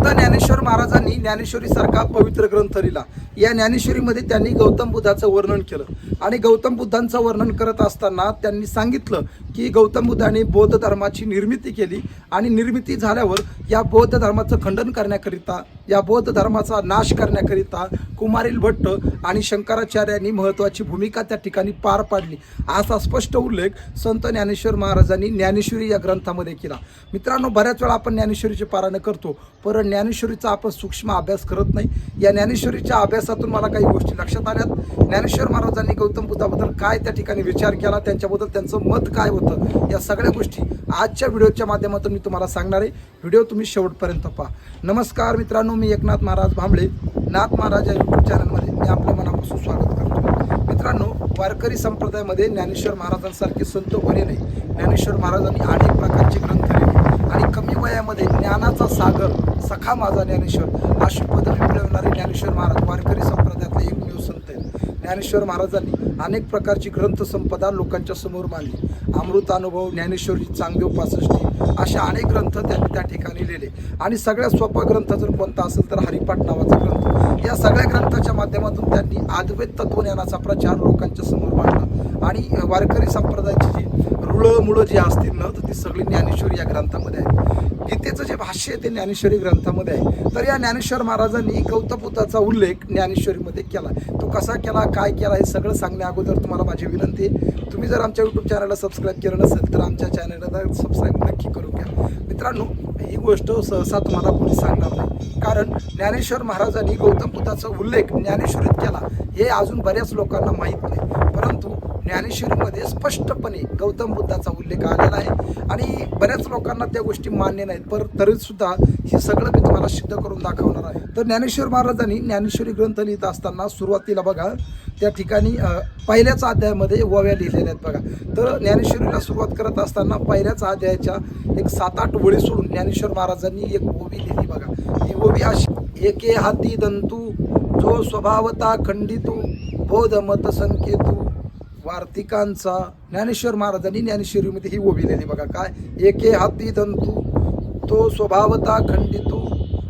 संत ज्ञानेश्वर महाराजांनी ज्ञानेश्वरी सारखा पवित्र ग्रंथ लिहिला. या ज्ञानेश्वरीमध्ये त्यांनी गौतम बुद्धाचं वर्णन केलं. आणि गौतम बुद्धांचं वर्णन करत असताना त्यांनी सांगितलं की गौतम बुद्धाने बौद्ध धर्माची निर्मिती केली. आणि निर्मिती झाल्यावर या बौद्ध धर्माचं खंडन करण्याकरिता या बौद्ध धर्माचा नाश करण्याकरिता कुमारील भट्ट आणि शंकराचार्यांनी महत्त्वाची भूमिका त्या ठिकाणी पार पाडली. असा स्पष्ट उल्लेख संत ज्ञानेश्वर महाराजांनी ज्ञानेश्वरी या ग्रंथामध्ये केला. मित्रांनो बऱ्याच वेळा आपण ज्ञानेश्वरीचे पारायण करतो परत ज्ञानेश्वरीचा आपण सूक्ष्म अभ्यास करत नाही. या ज्ञानेश्वरीच्या अभ्यासातून मला काही गोष्टी लक्षात आल्यात. ज्ञानेश्वर महाराजांनी गौतम बुद्धाबद्दल काय त्या ठिकाणी विचार केला त्यांच्याबद्दल त्यांचं मत काय होतं या सगळ्या गोष्टी आजच्या व्हिडिओच्या माध्यमातून मी तुम्हाला सांगणार आहे. व्हिडिओ तुम्ही शेवटपर्यंत पहा. नमस्कार मित्रांनो मी एकनाथ महाराज भांबळे. नाथ महाराज या यूट्यूब चॅनलमध्ये मी आपल्या मनापासून स्वागत करतो. मित्रांनो वारकरी संप्रदायामध्ये ज्ञानेश्वर महाराजांसारखे संत कोणी नाही. ज्ञानेश्वर महाराजांनी अनेक प्रकारचे ग्रंथ लिहिले. आणि कमी वयामध्ये ज्ञानाचा सागर सखा माझा ज्ञानेश्वर. अशी पदवी मिळवणारे ज्ञानेश्वर महाराज वारकरी संप्रदायातले एकमेव संत आहेत ज्ञानेश्वर महाराजांनी अनेक प्रकारची ग्रंथसंपदा लोकांच्या समोर मांडली. अमृत अनुभव ज्ञानेश्वरी चांगदेव पासष्टी अशा अनेक ग्रंथ त्यांनी त्या ठिकाणी लिहिले. आणि सगळ्यात सोपा ग्रंथ जर कोणता असेल तर हरिपाठ नावाचा ग्रंथ. या सगळ्या ग्रंथाच्या माध्यमातून त्यांनी अद्वैत तत्वज्ञानाचा प्रचार लोकांच्या समोर मांडला. आणि वारकरी संप्रदायाची जी रुळं मुळं जी असतील ना तर ती सगळी ज्ञानेश्वरी या ग्रंथामध्ये आहे गीतेचं भाष्य ते ज्ञानेश्वरी ग्रंथामध्ये आहे. तर या ज्ञानेश्वर महाराजांनी गौतपुताचा उल्लेख ज्ञानेश्वरीमध्ये केला. तो कसा केला काय केला हे सगळं सांगण्या अगोदर तुम्हाला माझी विनंती आहे. तुम्ही जर आमच्या यूट्यूब चॅनलला सबस्क्राईब केलं नसेल तर आमच्या चॅनलला सबस्क्राईब नक्की करून घ्या. मित्रांनो ही गोष्ट सहसा तुम्हाला कोणी सांगणार नाही. कारण ज्ञानेश्वर महाराजांनी गौतम बुद्धाचा उल्लेख ज्ञानेश्वरीत केला. हे अजून बऱ्याच लोकांना माहीत नाही. ज्ञानेश्वरीमध्ये स्पष्टपणे गौतम बुद्धाचा उल्लेख आलेला आहे. आणि बऱ्याच लोकांना त्या गोष्टी मान्य नाहीत पर तरीसुद्धा हे सगळं मी तुम्हाला सिद्ध करून दाखवणार आहे. तर ज्ञानेश्वर महाराजांनी ज्ञानेश्वरी ग्रंथ लिहित असताना सुरुवातीला बघा त्या ठिकाणी पहिल्याच अध्यायामध्ये ओव्या लिहिलेल्या आहेत बघा. तर ज्ञानेश्वरीला सुरुवात करत असताना पहिल्याच अध्यायाच्या एक सात आठ ओळी सोडून ज्ञानेश्वर महाराजांनी एक ओवी लिहिली बघा. ती ओवी अशी एके हाती दंतू जो स्वभावता खंडितू बोध मत संकेतू वार्तिकांचा ज्ञानेश्वर महाराजांनी ज्ञानेश्वरीमध्ये ही उभी लिहिली. बघा काय? एके हाती दंतू तो स्वभावता खंडितू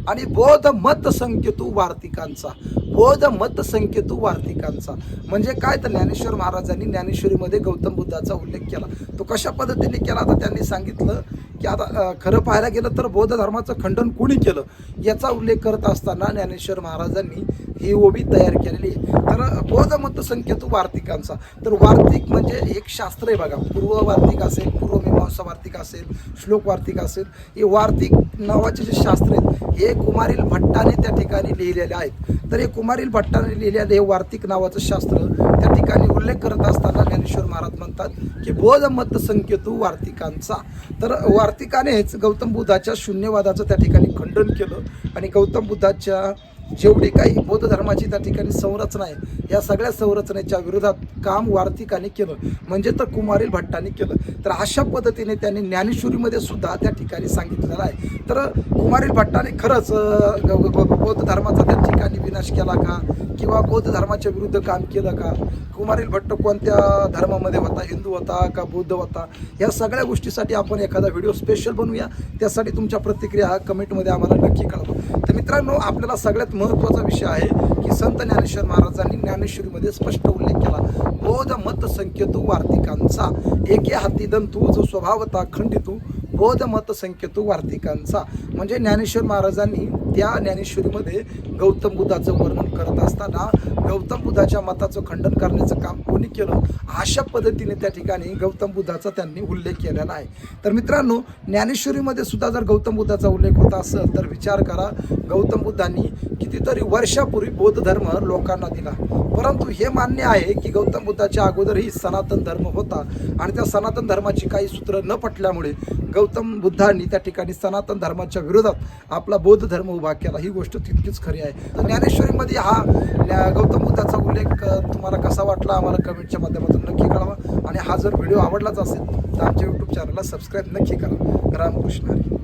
आणि बोध मत संकेतू वार्तिकांचा. बोध मत संकेतू वार्तिकांचा. म्हणजे काय? तर ज्ञानेश्वर महाराजांनी ज्ञानेश्वरीमध्ये गौतम बुद्धाचा उल्लेख केला. तो कशा पद्धतीने केला? तर त्यांनी सांगितलं की आता खरं पाहायला गेलं तर बौद्ध धर्माचं खंडन कोणी केलं? याचा उल्लेख करत असताना ज्ञानेश्वर महाराजांनी ही ओबी तयार केलेली आहे. तर बौद्ध संकेतू वार्तिकांचा. तर वार्तिक म्हणजे एक शास्त्र आहे बघा. पूर्व वार्तिक असेल पूर्व मीमांसा वार्तिक असेल श्लोक वार्तिक असेल हे वार्तिक नावाचे जे शास्त्र आहेत हे कुमारील भट्टाने त्या ठिकाणी लिहिलेले आहेत. तर हे कुमारील भट्टाने लिहिलेले हे वार्तिक नावाचं शास्त्र त्या ठिकाणी उल्लेख करत असताना ज्ञानेश्वर महाराज म्हणतात की बोध संकेतू वार्तिकांचा. तर वार्तिकानेच गौतम बुद्धाच्या शून्यवादाचं त्या ठिकाणी खंडन केलं आणि गौतम बुद्धाच्या जेवढी काही बौद्ध धर्माची त्या ठिकाणी संरचना आहे या सगळ्या संरचनेच्या विरोधात काम वार्तिकाने केलं. म्हणजे तर कुमारील भट्टाने केलं. तर अशा पद्धतीने त्यांनी ज्ञानेश्वरीमध्ये सुद्धा त्या ठिकाणी सांगितलेलं आहे. तर कुमारील भट्टाने खरंच ग- बौद्ध धर्माचा त्या ठिकाणी विनाश केला का? किंवा बौद्ध धर्माच्या विरुद्ध काम केलं का? कुमारील भट्ट कोणत्या धर्मामध्ये होता? हिंदू होता का बौद्ध होता? या सगळ्या गोष्टीसाठी आपण एखादा व्हिडिओ स्पेशल बनवूया. त्यासाठी तुमच्या प्रतिक्रिया कमेंटमध्ये आम्हाला नक्की कळवा. मित्रांनो आपल्याला सगळ्यात महत्त्वाचा विषय आहे की संत ज्ञानेश्वर महाराजांनी ज्ञानेश्वरीमध्ये स्पष्ट उल्लेख केला. बोध मत संकेतू वार्तिकांचा एके हाती दंतू जो स्वभावता खंडितू बौद्ध मतसंख्येतू वार्तिकांचा. म्हणजे ज्ञानेश्वर महाराजांनी त्या ज्ञानेश्वरीमध्ये गौतम बुद्धाचं वर्णन करत असताना गौतम बुद्धाच्या मताचं खंडन करण्याचं काम कोणी केलं? अशा पद्धतीने त्या ठिकाणी गौतम बुद्धाचा त्यांनी उल्लेख केलेला आहे. तर मित्रांनो ज्ञानेश्वरीमध्ये सुद्धा जर गौतम बुद्धाचा उल्लेख होत असेल तर विचार करा. गौतम बुद्धांनी कितीतरी वर्षापूर्वी बौद्ध धर्म लोकांना दिला. परंतु हे मान्य आहे की गौतम बुद्धाच्या अगोदरही सनातन धर्म होता आणि त्या सनातन धर्माची काही सूत्र न पटल्यामुळे गौतम बुद्धांनी त्या ठिकाणी सनातन धर्माच्या विरोधात आपला बौद्ध धर्म उभा केला. ही गोष्ट तितकीच खरी आहे. तर ज्ञानेश्वरीमध्ये हा गौतम बुद्धाचा उल्लेख तुम्हाला कसा वाटला आम्हाला कमेंटच्या माध्यमातून नक्की कळवा. आणि हा जर व्हिडिओ आवडलाच असेल तर आमच्या यूट्यूब चॅनलला सबस्क्राईब नक्की करा. रामकृष्ण हरी.